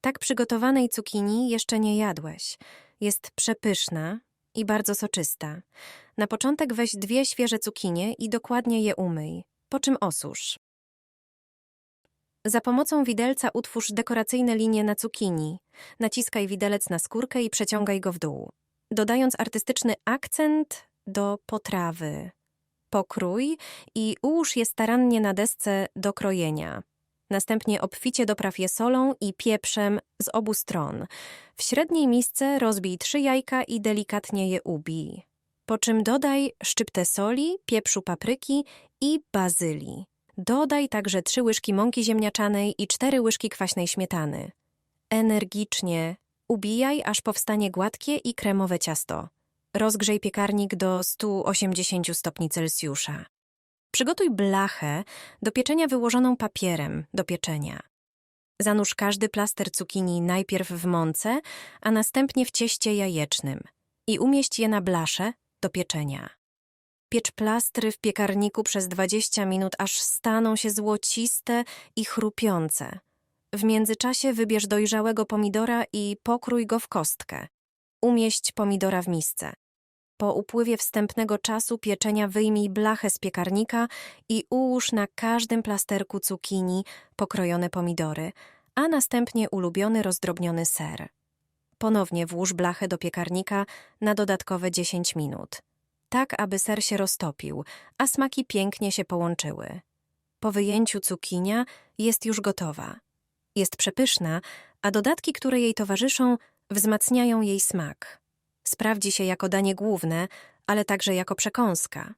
Tak przygotowanej cukinii jeszcze nie jadłeś. Jest przepyszna i bardzo soczysta. Na początek weź dwie świeże cukinie i dokładnie je umyj, po czym osusz. Za pomocą widelca utwórz dekoracyjne linie na cukinii. Naciskaj widelec na skórkę i przeciągaj go w dół, dodając artystyczny akcent do potrawy. Pokrój i ułóż je starannie na desce do krojenia. Następnie obficie dopraw je solą i pieprzem z obu stron. W średniej misce rozbij trzy jajka i delikatnie je ubij. Po czym dodaj szczyptę soli, pieprzu papryki i bazylii. Dodaj także trzy łyżki mąki ziemniaczanej i cztery łyżki kwaśnej śmietany. Energicznie ubijaj, aż powstanie gładkie i kremowe ciasto. Rozgrzej piekarnik do 180 stopni Celsjusza. Przygotuj blachę do pieczenia wyłożoną papierem do pieczenia. Zanurz każdy plaster cukinii najpierw w mące, a następnie w cieście jajecznym i umieść je na blaszę do pieczenia. Piecz plastry w piekarniku przez 20 minut, aż staną się złociste i chrupiące. W międzyczasie wybierz dojrzałego pomidora i pokrój go w kostkę. Umieść pomidora w misce. Po upływie wstępnego czasu pieczenia wyjmij blachę z piekarnika i ułóż na każdym plasterku cukinii pokrojone pomidory, a następnie ulubiony rozdrobniony ser. Ponownie włóż blachę do piekarnika na dodatkowe 10 minut. Tak, aby ser się roztopił, a smaki pięknie się połączyły. Po wyjęciu cukinia jest już gotowa. Jest przepyszna, a dodatki, które jej towarzyszą, wzmacniają jej smak. Sprawdzi się jako danie główne, ale także jako przekąska.